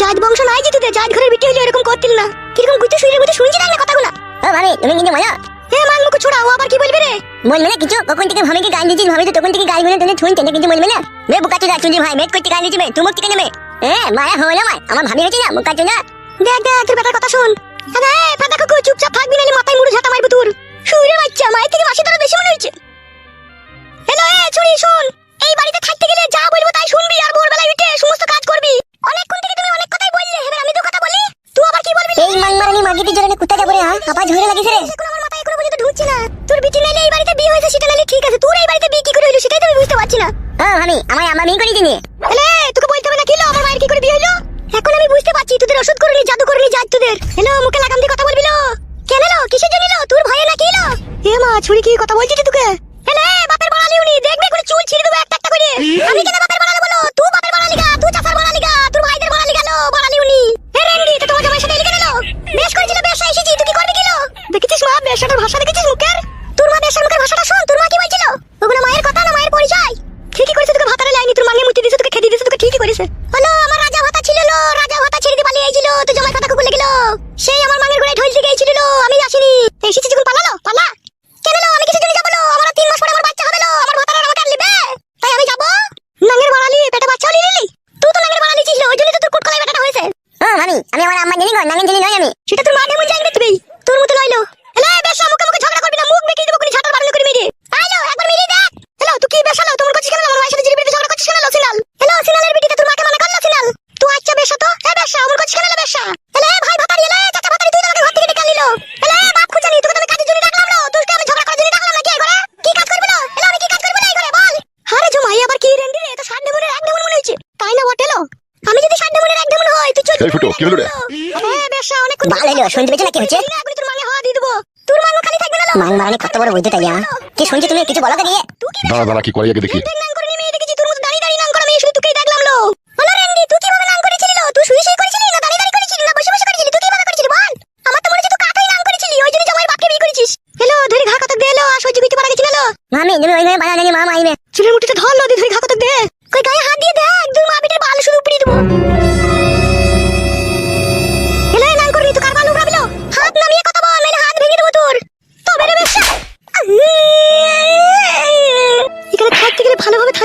জাত বংশ নাই তোদের জাত ঘরের বিটি হইলে এরকম করতিল না। কীরকম গুতে শুয়ে গুতে শুনছি না কথাগুলো? ও ভাবি তুমি কিন্তু মজা। এ মান মুখ ছোড়া ও আবার কি বলবে রে? বলবে না কিছু? কখন থেকে ভাবিকে গান দিচ্ছিস ভাবি তো তখন থেকে গানগুলো তুমি শুনতে না কিছু বলবে না বে বুকা চুদা চুদি ভাই মেট করতে গান দিচ্ছি বে তুমি থেকে নেবে এ মায়া হলো আমার আমার ভাবি হয়েছে না বুকা চুদা? দেখ দেখ তোর বেটার কথা শুন। আরে ফাটা কাকু চুপচাপ থাকবি নালে মাথায় মুড়ে ঝাঁটা মারবো তোর। শুয়ে বাচ্চা মায়ের থেকে মাসি তোরা বেশি মনে হচ্ছে তোর বিটি নাইলে এই বাড়িতে বিয়ে হয়েছে সেটা নাইলে ঠিক আছে। তোর এই বাড়িতে বিয়ে কি করে হইল সেটাই তো আমি বুঝতে পারছি না। ও ভাবি আমার মেয়ে করে দিনি। হ্যালো তোকে বলতে হবে না কিলো আমার মায়ের কি করে বিয়ে হইল? এখন আমি বুঝতে পারছি তোদের ওষুধ করলি জাদু করলি জাত তোদের। হ্যালো মুখে লাগাম দিয়ে কথা বলবি লো? কেন লো কিসের জন্য লো তোর ভয়ে না কি লো এ মা ছুরি কি কথা বলছিস তোকে? হ্যালো বাপের বাড়ালি উনি দেখবে করে চুল ছিঁড়ে দেবো একটা একটা করে। আমি কেন বাপের বাড়ালি বলো? তুই বাপের বাড়ালি গা তুই চাচার বাড়ালি গা তোর ভাইদের বাড়ালি গেল বাড়ালি উনি। এ রেন্ডি তো তোমার জামাইয়ের সাথে এলিকে নিলো বেশ করেছিল বেশ এসেছি তুই কি করবি কিলো দেখেছিস মা বেশটার ভাষা দেখেছিস মুখের? মা মুখের ভাষাটা শোন, তোর মা কি বলছিল? ওগুলো মায়ের কথা না মায়ের পরিচয়? ঠিকই করেছে তোকে ভাতারে লাইনি তোর মাঙ্গে মুতি দিয়েছে, তোকে খেতে দিয়েছে, তোকে ঠিকই করেছে। হলো, আমার রাজা ভাতা ছিল লো রাজা ভাতা ছেড়ে দিয়ে পালিয়ে আইছিল, তো জামাই কথা কুকুলে গেল সেই আমার মাঙ্গের গোড়ায় ঢোল দিকে আইছিল আমি আসিনি। এসেছি যখন পালালো পালা কেন লো আমি কিসের জন্য যাব লো আমার তিন মাস পরে আমার বাচ্চা হবে লো আমার ভাতারে আমাকে আর লিবে তাই আমি যাব নাঙ্গের বাড়ালি পেটে বাচ্চা হলি লিলি তুই তো নাঙ্গের বাড়ালি ছিল ওই জন্য তো তোর কুটকলাই বেটাটা হয়েছে ও ভাবি আমি আমার আম্মা জানি গো নাঙ্গেন জানি নয় আমি সেটা তোর মা কেমন জানবে তুমি তোর মতো লইলো এলে বেশ মুখে মুখে ঝগড়া করবি না মুখ বেঁকে দেবো কোনি ছাতার বারণ করে মেরে আইলো একবার মেরে দেখ হ্যালো তুই কি বেশ হলো তোমার করছিস কেন আমার মায়ের সাথে জিরিবিতে ঝগড়া করছিস কেন সিনাল হ্যালো সিনালের বিটিটা তোর মাকে মানা করল সিনাল তুই আচ্ছা বেশ তো এ বেশ আমার করছিস কেন বেশ এলে ভাই ভাতারি এলে চাচা ভাতারি তুই আমাকে ঘর থেকে ডেকে আনিলো এলে বাপ খুঁজানি তোকে আমি কাজের জন্য ডাকলাম না তুই আমি ঝগড়া করার জন্য ডাকলাম না কি করে কি কাজ করবি না এলে আমি কি কাজ করবি না এই করে বল আরে জমাই আবার কি রেন্ডি রে তো ষাট ডেমনের এক ডেমন মনে হচ্ছে তাই না বটেলো আমি যদি ষাট ডেমনের এক ডেমন হয় তুই চল এই ফুটো, কি হলো রে? শুনতে পেয়েছ না কি হচ্ছে। মাং মারানি কত বড় বুদ্ধি তাই হ্যাঁ কি শুনছি তুমি? কিছু বলো দিয়ে দাঁড়া দাঁড়া কি করে আগে দেখি। ঢেং ঢাং করে মেয়ে দেখেছি, তোর মতো দাঁড়িয়ে দাঁড়িয়ে নাং করা মেয়ে শুধু তোকেই দেখলাম লো।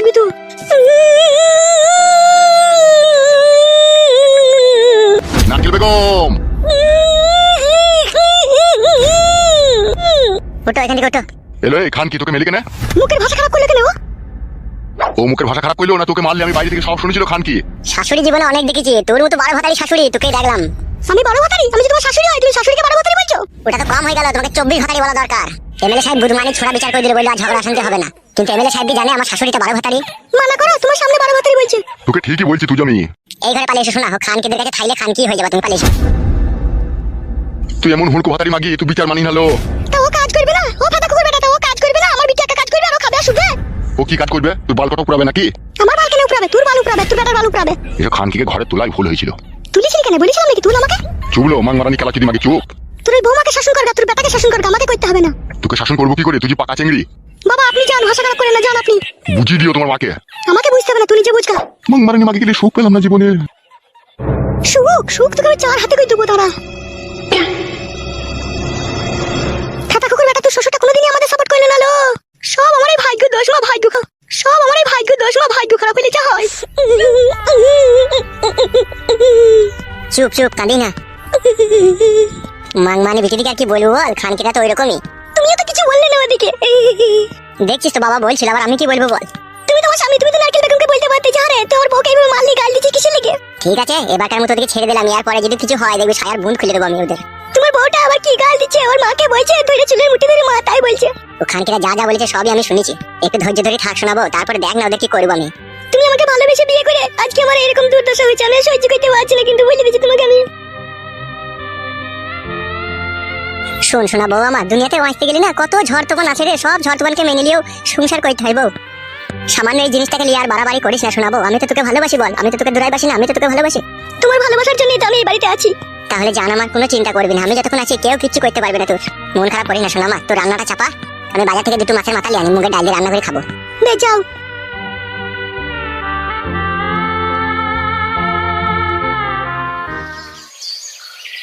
থাকবি বেগম! ওটো এখান থেকে ওটো এলো খান কি তোকে মেলে কেন? মুখের ভাষা খারাপ করলে কেন ও? ও মুখের ভাষা খারাপ করল না তোকে মারলে আমি বাইরে থেকে সব শুনেছিল খান কি শাশুড়ি জীবনে অনেক দেখেছি তোর মতো বারো ভাতারি শাশুড়ি তোকে দেখলাম। আমি বড় ভাতারি? আমি যে তোমার শাশুড়ি হয় তুমি শাশুড়িকে বড় ভাতারি বলছো? ওটা তো কম হয়ে গেল তোমাকে চব্বিশ ভাতারি বলা দরকার। এমএলএ সাহেব বুধমানি ছোড়া বিচার করে দিলে বলল আর ঝগড়া শান্তি হবে না। কিন্তু এমএলএ সাহেব জানে আমার শাশুড়িটা বারো ভাতারি। মানা করো তোমার সামনে বড় ভাতারি বলছে। তোকে ঠিকই বলছি তুই আমি এই ঘরে পালিয়ে এসে শোনা খান কেদের কাছে থাইলে খান কি হয়ে যাবে তুমি পালিয়ে এসো। তুই এমন হুড়কো ভাতারি মাগি তুই বিচার মানি নালো তা ও কাজ করবে না? ও ফাটা কুকুর বেটা তা ও কাজ করবে না? আমার বিটি কাজ করবে আর ও খাবে আর শুধবে ও কি কাজ করবে? তুই বাল কটা পুরাবে নাকি? আমার বাল কেন উপরাবে তোর বাল উপরাবে তোর বেটার বাল উপরাবে এটা খানকিকে ঘরে তোলাই ভুল হয়েছিল। তুলিছিলি কেন? বলেছিলাম নাকি তুল আমাকে? চুবলো মাং মারানি মাগি চুপ। তোর ওই বৌমাকে শাসন করবে তোর বেটাকে শাসন করবে আমাকে করতে হবে না। তোকে শাসন করব কি করে? তুই যে পাকা চেংড়ি? বাবা আপনি যান ভাষা খারাপ করেন না যান আপনি। বুঝিয়ে দিও তোমার মাকে। আমাকে বুঝতে হবে না তুই নিজে বুঝকা মাং মারানি মাগি গেলে সুখ পেলাম না জীবনে। সুখ সুখ তোকে আমি চার হাতে কই দেবো তারা খাতা কুকুর বেটা তুই শ্বশুরটা কোনোদিনই আমাদের সাপোর্ট করলে না লো সব আমারই ভাগ্য দোষ মা ভাগ্য সব আমারই ভাগ্য দোষ মা ভাগ্য খারাপ হইলে যা হয়। চুপ চুপ কাঁদি না। মাং মানে বিটি আর কি বলব বল? তো ওইরকমই। তুমিও তো কিছু বললে না ওদিকে। দেখছিস তো বাবা বলছিল আবার আমি কি বলব বল? তুমি স্বামী তুমি তো নারকেল বেগমকে বলতে পারতে যা রে তোর বউকে এইভাবে মারলি গাল দিচ্ছিস কিসের লেগে? ঠিক আছে এবারকার মতো ওদিকে ছেড়ে দিলাম এর পরে যদি কিছু হয় দেখবি সায়ার বুন খুলে দেবো আমি ওদের। তোমার বউটা আবার কি গাল দিচ্ছে? ওর মাকে বলছে ধরে চুলের মুঠি ধরে মা তাই বলছে। ও খানকিরা যা যা বলেছে সবই আমি শুনেছি। একটু ধৈর্য ধরে থাক শোনাবো তারপরে দেখ না ওদের কি করব আমি। তুমি আমাকে ভালোবেসে বিয়ে করে আজকে আমার এরকম দুর্দশা হয়েছে। আমি সহ্য করতে পারছি না কিন্তু বলে দিচ্ছি তোমাকে আমি। শোন শোনা বউ আমার দুনিয়াতে বাঁচতে গেলি না কত ঝড় তুফান আছে রে সব ঝড় তুফানকে মেনে নিয়েও সংসার করতে হয় বউ। সামান্য এই জিনিসটাকে নিয়ে আর বাড়াবাড়ি করিস না শোনাবো আমি তো তোকে ভালোবাসি বল আমি তো তোকে দূরাই বাসি না আমি তো তোকে ভালোবাসি। তোমার ভালোবাসার জন্যই তো আমি এই বাড়িতে আছি। তাহলে জান আমার কোনো চিন্তা করবি না আমি যতক্ষণ আছি কেউ কিচ্ছু করতে পারবে না তোর। মন খারাপ করিস না শোনা আমার তোর রান্নাটা চাপা আমি বাজার থেকে দুটো মাছের মাথা লিয়ে আনি মুখে ডাল দিয়ে রান্না করে খাব। বে যাও